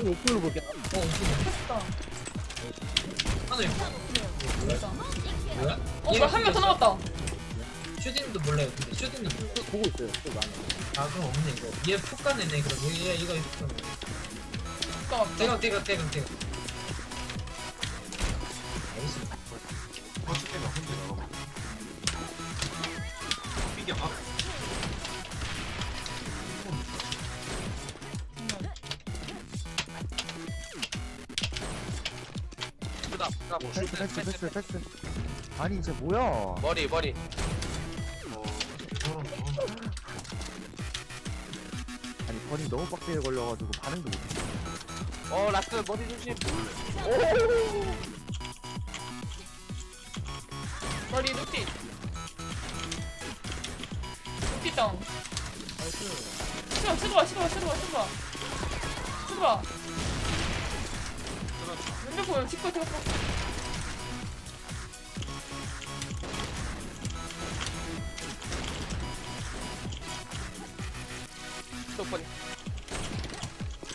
좀 오픈을 볼게. 어. 하늘. 뭐야? 어, 뭐야, 한명 더 남았다. 슈딘도 몰라요. 근데 슈딘도 몰라. 보고 있어요. 또 많이. 아, 그럼 없네, 이거. 얘 푹가네네, 그럼. 얘, 얘, 이거, 이거. 잠깐만. 떼가, 떼가, 떼가, 떼가. 크다. 크다. 뭐 패스 패스 패스 패스 아니 이제 뭐야? 머리 머리. 아니 버닝 너무 빡세게 걸려가지고 반응도 못해. 어 라스트 머리 조심. 머리 루피. 루피 다운. 시도봐, 시도봐, 시도봐, 시도봐, 시도봐. 시도봐. 왼쪽 보여, 뒷거 대고. 스톱버리.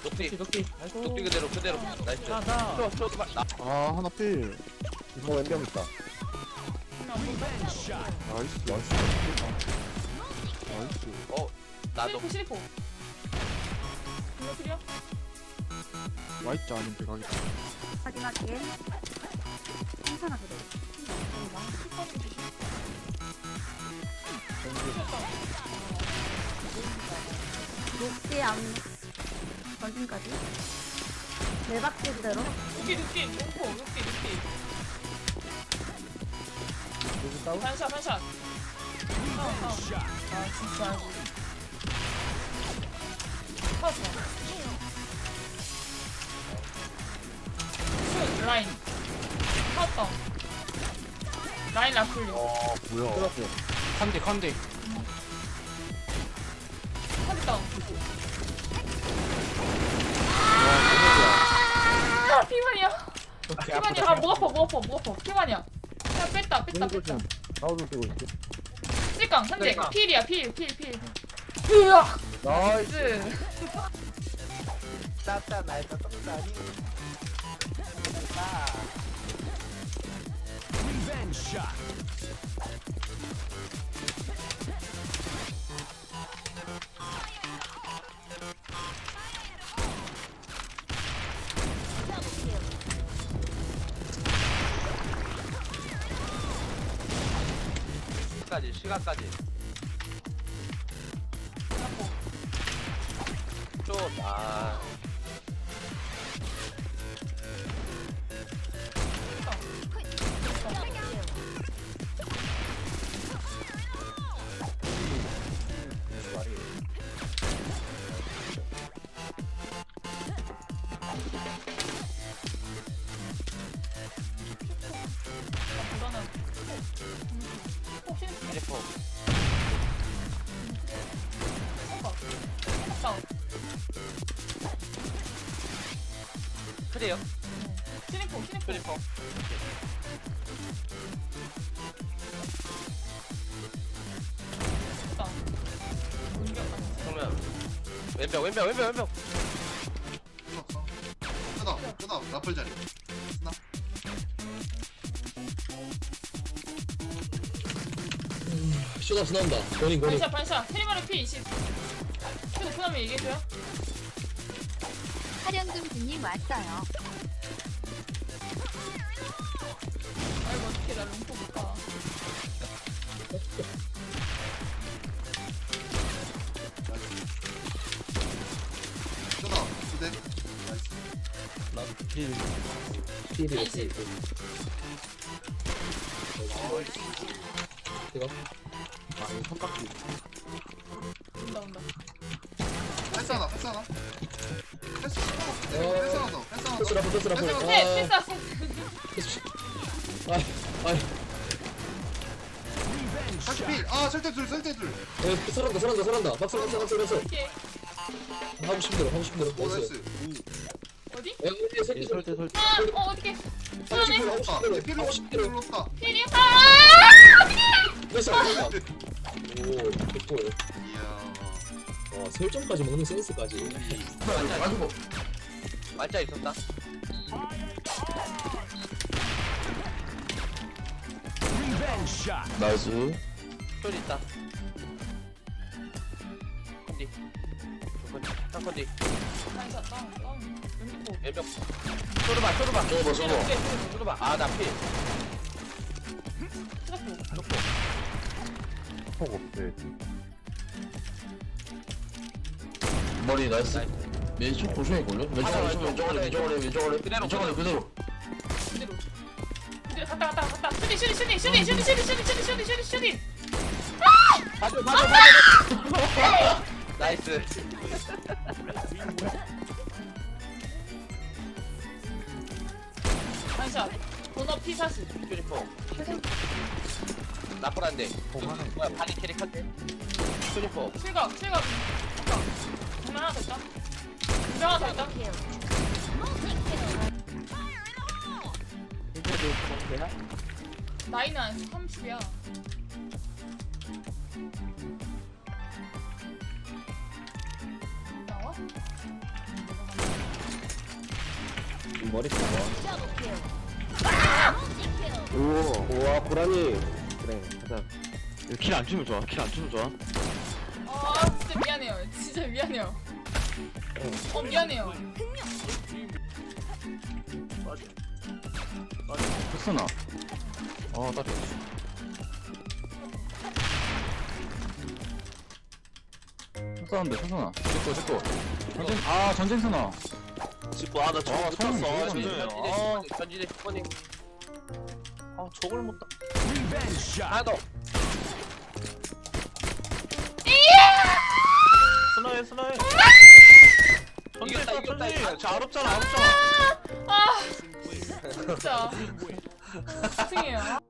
녹디 녹디. 녹디 그대로 그대로. 나이스. 나다. 쇼 쇼, 나. 아 하나 필. 이거 왼병 있다. 나이스 나이스. 나이스. 어, 나도. 시리포, 시리포. 이거 필이야? 와이트 아닌 대각이 확인할게. 괜찮아 그래. 높게 안 전진까지. 네 바퀴 그대로. 루피, 루피, 루포, 루피, 루피. 여기 다운. 반샷, 반샷. 다운, 다운. 아, 진짜. 파 라인. 파스. 라인 라플리. 어 뭐야 들어왔어요. 컨디 컨디 다운. 아, 피만이야. 피만이야. 아, 목 아파, 목 아파, 목 아파. 피만이야. 야, 뺐다, 뺐다, 뺐다. 좀. 나오도 뜨고 있지. 찔강, 현재. 필이야, 필, 필, 필. 으악! 나이스. 나이스. 따따 날따 떡다리 시간까지 시간까지. 쇼아 리포 다운 크리어 시니포 시니포. 크리퍼 다운 왼병 왼병 왼병 왼병 끄다 끄다. 라플 자리 쇼다 스 나온다. 고닝 고닝. 반샷 반샷 테리마르 P 20또 오픈하면 얘기해줘요 하령금 주님 왔어요. 아이고 어떡해 나 롱포 못가 끄다 두대 필. 필이 이십. 필. 이거. 아 이거 선박기 온다 온다 패스 하나 패스 하나 패스 하나 어. 패스 하나 더 패스 하나 패스 더 패스. 패스 네 아, 패스. 아, 아, 다시 필아 설대 둘 설대 둘 어, 살았다 살았다 살았다. 박수 박수 박수 박수. 오케이 하고 싶은 대로 하고 싶은 대로. 오 나이스. 나이스 어디? 야, 우리 새끼 설 때. 설대 아 어 어떡해 하고 하고 싶은 아 대로. 하고 싶은 대로. 필로 없다 필이 아 어떡해 됐어. 됐어. 오, 됐고. 이야 와, 설정까지 먹는 센스까지. 가지고 말자 있었다. 나이스 쇼리 있다. 컨디. 컨디. 한 컨디. 나이스 다운 다운 왼쪽 왼벽. 쇼르바 쇼르바. 저거 봐 저거 쇼르바. 아나 필. 트라프 폭 없대. 머리 나이스 나이스. 왼쪽 고정이 걸려? 왼쪽 아래 왼쪽 아래 왼쪽 아래 왼쪽 아래 그대로, 왼쪽 아래 그대로 그대로 그대로 갔다 갔다 갔다 슈리 슈리 슈리 슈리 슈리 슈리 슈리 슈리 슈리 슈리 슈리 맞아 맞아 맞아. 나이스. 반샷 본업 P40 쇼리포. 나쁘란데. 뭐야 바디 캐릭. 실각 실각 아까 정말 하나 더 있다. 하나 더 있다 나이는 한 30이야. 나와? 머리 오 우와 고라니 그래 가자 킬안 주면 좋아. 킬 안 주면 좋아. 아 진짜 미안해요 진짜 미안해요 어 미안해요 됐어나. 어, 나 됐었는데, 됐어나. 됐고, 됐고. 전쟁, 아, 전쟁 선아. 집고 아나 아, 성이 너무 전진해 좋네. 전진해. 아 저걸 못 따. 하나 더. 스나해 스나해 이겼다 이겼다 이겼다. 자 어렵잖아 어렵잖아 아 진짜. 죄송해요